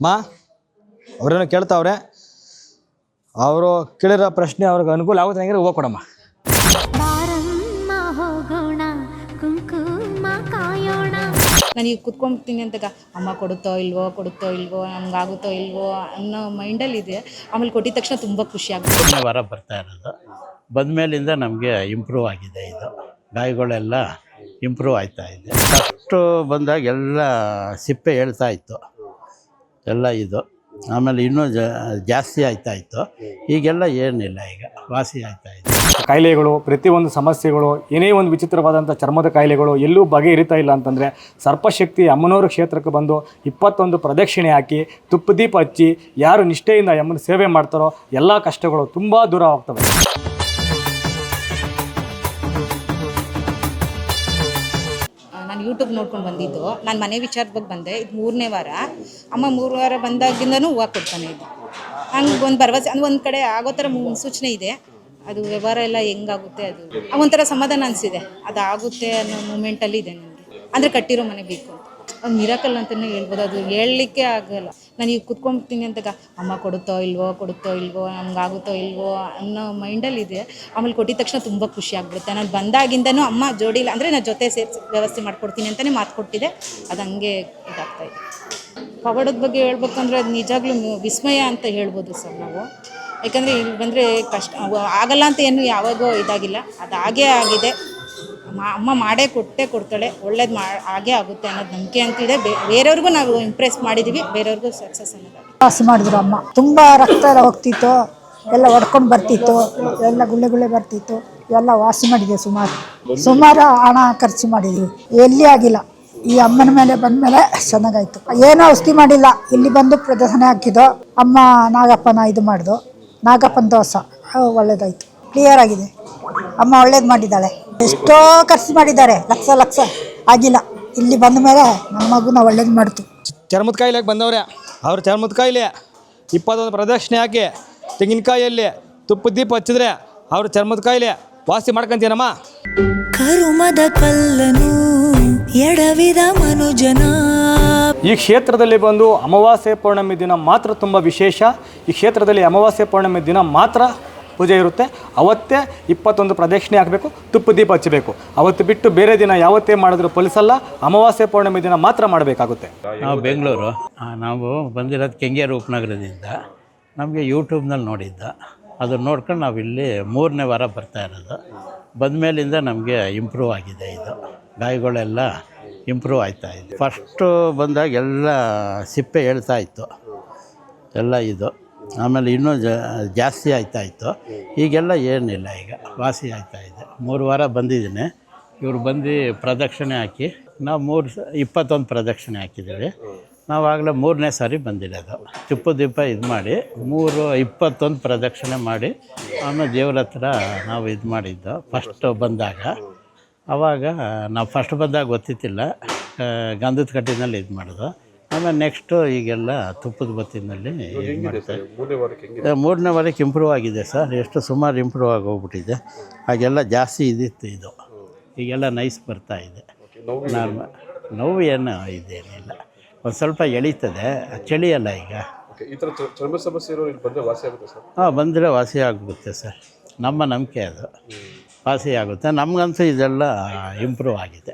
ಮಾ ಅವ್ರೇನು ಕೇಳ್ತಾವ್ರೆ. ಅವರು ಕೇಳಿರೋ ಪ್ರಶ್ನೆ ಅವ್ರಿಗೆ ಅನುಕೂಲ ಆಗುತ್ತೆ ಹಂಗಿದ್ರೆ ಹೂವು ಕೊಡಮ್ಮ. ಬಾರಮ್ಮ ಹೋಗೋಣ ಕುಂಕುಮ ಕಾಯೋಣ. ನಾನು ಈಗ ಕುತ್ಕೊಂಡ್ತೀನಿ ಅಂತಾಗ ಅಮ್ಮ ಕೊಡುತ್ತೋ ಇಲ್ವೋ ಕೊಡುತ್ತೋ ಇಲ್ವೋ ನಮ್ಗಾಗುತ್ತೋ ಇಲ್ವೋ ಅನ್ನೋ ಮೈಂಡಲ್ಲಿದೆ ಆಮೇಲೆ ಕೊಟ್ಟಿದ ತಕ್ಷಣ ತುಂಬ ಖುಷಿ ಆಗುತ್ತೆ. ಮೂರನೇ ವಾರ ಬರ್ತಾ ಇರೋದು. ಬಂದ ಮೇಲಿಂದ ನಮಗೆ ಇಂಪ್ರೂವ್ ಆಗಿದೆ ಇದು. ಗಾಯಗಳೆಲ್ಲ ಇಂಪ್ರೂವ್ ಆಯ್ತಾ ಇದೆ. ಅಷ್ಟು ಬಂದಾಗ ಎಲ್ಲ ಸಿಪ್ಪೆ ಹೇಳ್ತಾ ಇತ್ತು. ಎಲ್ಲ ಇದು. ಆಮೇಲೆ ಇನ್ನೂ ಜಾಸ್ತಿ ಆಯ್ತಾ ಇತ್ತು ಈಗೆಲ್ಲ ಏನಿಲ್ಲ ಈಗ, ವಾಸಿ ಆಯ್ತಾ ಇತ್ತು ಕಾಯಿಲೆಗಳು, ಪ್ರತಿಯೊಂದು ಸಮಸ್ಯೆಗಳು, ಏನೇ ಒಂದು ವಿಚಿತ್ರವಾದಂಥ ಚರ್ಮದ ಕಾಯಿಲೆಗಳು ಎಲ್ಲೂ ಬಗೆಹರಿತಾ ಇಲ್ಲ ಅಂತಂದರೆ ಸರ್ಪಶಕ್ತಿ ಅಮ್ಮನವರ ಕ್ಷೇತ್ರಕ್ಕೆ ಬಂದು ಇಪ್ಪತ್ತೊಂದು ಪ್ರದಕ್ಷಿಣೆ ಹಾಕಿ ತುಪ್ಪದೀಪ ಹಚ್ಚಿ, ಯಾರು ನಿಷ್ಠೆಯಿಂದ ಅಮ್ಮನ ಸೇವೆ ಮಾಡ್ತಾರೋ, ಎಲ್ಲ ಕಷ್ಟಗಳು ತುಂಬ ದೂರ ಆಗ್ತವೆ ಯೂಟ್ಯೂಬ್ ನೋಡ್ಕೊಂಡು ಬಂದಿದ್ದು. ನಾನು ಮನೆ ವಿಚಾರದ ಬಗ್ಗೆ ಬಂದೆ. ಇದು ಮೂರನೇ ವಾರ. ಅಮ್ಮ ಮೂರು ವಾರ ಬಂದಾಗಿಂದನೂ ಹೂವು ಕೊಡ್ತಾನೆ ಇದು. ಹಂಗೆ ಒಂದು ಭರವಸೆ ಅಂದ್ರೆ ಒಂದು ಕಡೆ ಆಗೋ ಥರ ಮುನ್ಸೂಚನೆ ಇದೆ. ಅದು ವ್ಯವಹಾರ ಎಲ್ಲ ಹೆಂಗಾಗುತ್ತೆ ಅದು. ಒಂಥರ ಸಮಾಧಾನ ಅನಿಸಿದೆ. ಅದು ಆಗುತ್ತೆ ಅನ್ನೋ ಮೂಮೆಂಟಲ್ಲಿ ಇದೆ ನನಗೆ ಅಂದರೆ ಕಟ್ಟಿರೋ ಮನೆ ಬೇಕು. ಅಂತ ಅದು ಮಿರಾಕಲ್ ಅಂತಲೇ ಹೇಳ್ಬೋದು. ಅದು ಹೇಳಲಿಕ್ಕೆ ಆಗಲ್ಲ. ನಾನು ಈಗ ಕುತ್ಕೊಂಡ್ತೀನಿ ಅಂತಾಗ ಅಮ್ಮ ಕೊಡುತ್ತೋ ಇಲ್ವೋ ಕೊಡುತ್ತೋ ಇಲ್ವೋ ನಮ್ಗೆ ಆಗುತ್ತೋ ಇಲ್ವೋ ಅನ್ನೋ ಮೈಂಡಲ್ಲಿದೆ. ಆಮೇಲೆ ಕೊಟ್ಟಿದ ತಕ್ಷಣ ತುಂಬ ಖುಷಿ ಆಗ್ಬಿಡುತ್ತೆ. ನಾನು ಬಂದಾಗಿಂದನೂ ಅಮ್ಮ ಜೋಡಿಲ್ಲ ಅಂದರೆ ನಾನು ಜೊತೆ ಸೇರಿಸಿ ವ್ಯವಸ್ಥೆ ಮಾಡ್ಕೊಡ್ತೀನಿ ಅಂತಲೇ ಮಾತು ಕೊಟ್ಟಿದೆ. ಅದು ಹಂಗೆ ಇದಾಗ್ತಾಯಿದೆ ಪವಾಡದ ಬಗ್ಗೆ ಹೇಳ್ಬೇಕಂದ್ರೆ ಅದು ನಿಜಾಗ್ಲೂ ವಿಸ್ಮಯ ಅಂತ ಹೇಳ್ಬೋದು ಸರ್ ನಾವು. ಯಾಕಂದರೆ ಇಲ್ಲಿ ಬಂದರೆ ಕಷ್ಟ ಆಗಲ್ಲ ಅಂತ ಏನು ಯಾವಾಗೋ ಇದಾಗಿಲ್ಲ. ಅದು ಹಾಗೇ ಆಗಿದೆ. ಅಮ್ಮ ಮಾಡೇ ಕೊಟ್ಟೆ ಕೊಡ್ತಾಳೆ, ಒಳ್ಳೇದು ಮಾ ಹಾಗೇ ಆಗುತ್ತೆ ಅನ್ನೋದು ನಂಬಿಕೆ ಅಂತಿದೆ ಬೇರೆಯವ್ರಿಗೂ ನಾವು ಇಂಪ್ರೆಸ್ ಮಾಡಿದ್ದೀವಿ ಬೇರೆಯವ್ರಿಗೂ ಸಕ್ಸಸ್ ಅನ್ನೋದು ವಾಸಿ ಮಾಡಿದ್ರು ಅಮ್ಮ. ತುಂಬ ರಕ್ತ ಎಲ್ಲ ಹೋಗ್ತಿತ್ತು, ಎಲ್ಲ ಹೊಡ್ಕೊಂಡು ಬರ್ತಿತ್ತು, ಎಲ್ಲ ಗುಳ್ಳೆ ಗುಳ್ಳೆ ಬರ್ತಿತ್ತು, ಎಲ್ಲ ವಾಸಿ ಮಾಡಿದೆ ಸುಮಾರು. ಸುಮಾರು ಹಣ ಖರ್ಚು ಮಾಡಿದ್ವಿ. ಎಲ್ಲಿ ಆಗಿಲ್ಲ. ಈ ಅಮ್ಮನ ಮೇಲೆ ಬಂದಮೇಲೆ ಚೆನ್ನಾಗಾಯ್ತು. ಏನೂ ಔಷಧಿ ಮಾಡಿಲ್ಲ. ಇಲ್ಲಿ ಬಂದು ಪ್ರದರ್ಶನ ಹಾಕಿದ್ದು, ಅಮ್ಮ ನಾಗಪ್ಪನ ಇದು ಮಾಡಿದು, ನಾಗಪ್ಪನ ದೋಸ. ಒಳ್ಳೇದಾಯ್ತು. ಕ್ಲಿಯರ್ ಆಗಿದೆ. ಅಮ್ಮ ಒಳ್ಳೇದು ಮಾಡಿದ್ದಾಳೆ. ಎಷ್ಟೋ ಖರ್ಚು ಮಾಡಿದ್ದಾರೆ. ಲಕ್ಷ ಲಕ್ಷ. ಆಗಿಲ್ಲ. ಇಲ್ಲಿ ಬಂದ ಮೇಲೆ ನಮ್ಮ ಮಗುನ ಒಳ್ಳೇದು ಮಾಡ್ತು. ಚರ್ಮದ ಕಾಯಿಲೆ ಬಂದವ್ರೆ. ಅವ್ರ ಚರ್ಮದ ಕಾಯಿಲೆ. ಇಪ್ಪತ್ತೊಂದು ಪ್ರದಕ್ಷಿಣೆ ಹಾಕಿ ತೆಂಗಿನಕಾಯಲ್ಲಿ ತುಪ್ಪದ ದೀಪ ಹಚ್ಚಿದ್ರೆ ಅವ್ರ ಚರ್ಮದ ಕಾಯಿಲೆ. ವಾಸಿ ಮಾಡ್ಕೊಂತೀನಮ್ಮ. ಕರುಮದ ಕಲ್ಲನು ಎಡವಿದ ಮನುಜನ. ಈ ಕ್ಷೇತ್ರದಲ್ಲಿ ಬಂದು ಅಮಾವಾಸ್ಯೆ ಪೌರ್ಣಮಿ ದಿನ ಮಾತ್ರ ತುಂಬ ವಿಶೇಷ. ಈ ಕ್ಷೇತ್ರದಲ್ಲಿ ಅಮಾವಾಸ್ಯೆ ಪೌರ್ಣಮಿ ದಿನ ಮಾತ್ರ ಪೂಜೆ ಇರುತ್ತೆ. ಅವತ್ತೇ ಇಪ್ಪತ್ತೊಂದು ಪ್ರದಕ್ಷಿಣೆ ಹಾಕಬೇಕು ತುಪ್ಪ ದೀಪ ಹಚ್ಚಬೇಕು. ಅವತ್ತು ಬಿಟ್ಟು ಬೇರೆ ದಿನ ಯಾವತ್ತೇ ಮಾಡಿದ್ರು ಪೊಲೀಸಲ್ಲ ಅಮಾವಾಸ್ಯೆ ಪೌರ್ಣಮಿ ದಿನ ಮಾತ್ರ ಮಾಡಬೇಕಾಗುತ್ತೆ. ನಾವು ಬೆಂಗಳೂರು. ನಾವು ಬಂದಿರೋದು ಕೆಂಗೇರು ಉಪನಗರದಿಂದ. ನಮಗೆ ಯೂಟ್ಯೂಬ್ನಲ್ಲಿ ನೋಡಿದ್ದ. ಅದನ್ನು ನೋಡ್ಕೊಂಡು ನಾವು ಇಲ್ಲಿ ಮೂರನೇ ವಾರ ಬರ್ತಾ ಇರೋದು. ಬಂದ ಮೇಲಿಂದ ನಮಗೆ ಇಂಪ್ರೂವ್ ಆಗಿದೆ ಇದು. ಗಾಯಗಳೆಲ್ಲ ಇಂಪ್ರೂವ್ ಆಯ್ತಾ ಇದೆ. ಫಸ್ಟು ಬಂದಾಗ ಎಲ್ಲ ಸಿಪ್ಪೆ ಹೇಳ್ತಾ ಇತ್ತು. ಎಲ್ಲ ಇದು. ಆಮೇಲೆ ಇನ್ನೂ ಜಾಸ್ತಿ ಆಯ್ತಾ ಇತ್ತು ಈಗೆಲ್ಲ ಏನಿಲ್ಲ ಈಗ, ವಾಸಿ ಆಯ್ತಾ ಇದೆ. ಮೂರು ವಾರ ಬಂದಿದ್ದೀನಿ. ಇವರು ಬಂದು ಪ್ರದಕ್ಷಿಣೆ ಹಾಕಿ, ನಾವು ಮೂರು ಸ, ಇಪ್ಪತ್ತೊಂದು ಪ್ರದಕ್ಷಿಣೆ ಹಾಕಿದ್ದೀವಿ. ನಾವಾಗಲೇ ಮೂರನೇ ಸಾರಿ ಬಂದಿರೋದು. ತುಪ್ಪ ದೀಪ ಇದು ಮಾಡಿ, ಮೂರು, ಇಪ್ಪತ್ತೊಂದು ಪ್ರದಕ್ಷಿಣೆ ಮಾಡಿ, ಆಮೇಲೆ ದೇವ್ರ ಹತ್ರ ನಾವು ಇದು ಮಾಡಿದ್ದು ಫಸ್ಟ್ ಬಂದಾಗ. ಆವಾಗ ನಾವು ಫಸ್ಟ್ ಬಂದಾಗ ಗೊತ್ತಿತ್ತಿಲ್ಲ ಗಂಧದ ಕಟ್ಟಿನಲ್ಲಿ ಇದು ಮಾಡೋದು ಆಮೇಲೆ ನೆಕ್ಸ್ಟು ಈಗೆಲ್ಲ ತುಪ್ಪದ ಬತ್ತಿನಲ್ಲಿ ಮಾಡ್ತಾರೆ ಮೂರನೇ ವಾರಕ್ಕೆ ಇಂಪ್ರೂವ್ ಆಗಿದೆ ಸರ್. ಎಷ್ಟು ಸುಮಾರು ಇಂಪ್ರೂವ್ ಆಗಿ ಹೋಗ್ಬಿಟ್ಟಿದೆ ಹಾಗೆಲ್ಲ ಜಾಸ್ತಿ ಇದಿತ್ತು ಇದು. ಈಗೆಲ್ಲ ನೈಸ್ ಬರ್ತಾ ಇದೆ. ನಾರ್ಮಲ್ ನೋವು ಏನು ಇದೇನಿಲ್ಲ. ಒಂದು ಸ್ವಲ್ಪ ಎಳೀತದೆ. ಚಳಿ ಅಲ್ಲ ಈಗ ಈ ಥರ ಚ- ಚರ್ಮ ಸಮಸ್ಯೆ ಇರೋರು ಇಲ್ಲಿ ಬಂದರೆ ವಾಸಿ ಆಗುತ್ತೆ ಸರ್? ಹಾಂ ಬಂದರೆ ವಾಸಿ ಆಗುತ್ತೆ ಸರ್. ನಮ್ಮ ನಂಬಿಕೆ ಅದು. ವಾಸಿ ಆಗುತ್ತೆ. ನಮಗಂತೂ ಇದೆಲ್ಲ ಇಂಪ್ರೂವ್ ಆಗಿದೆ.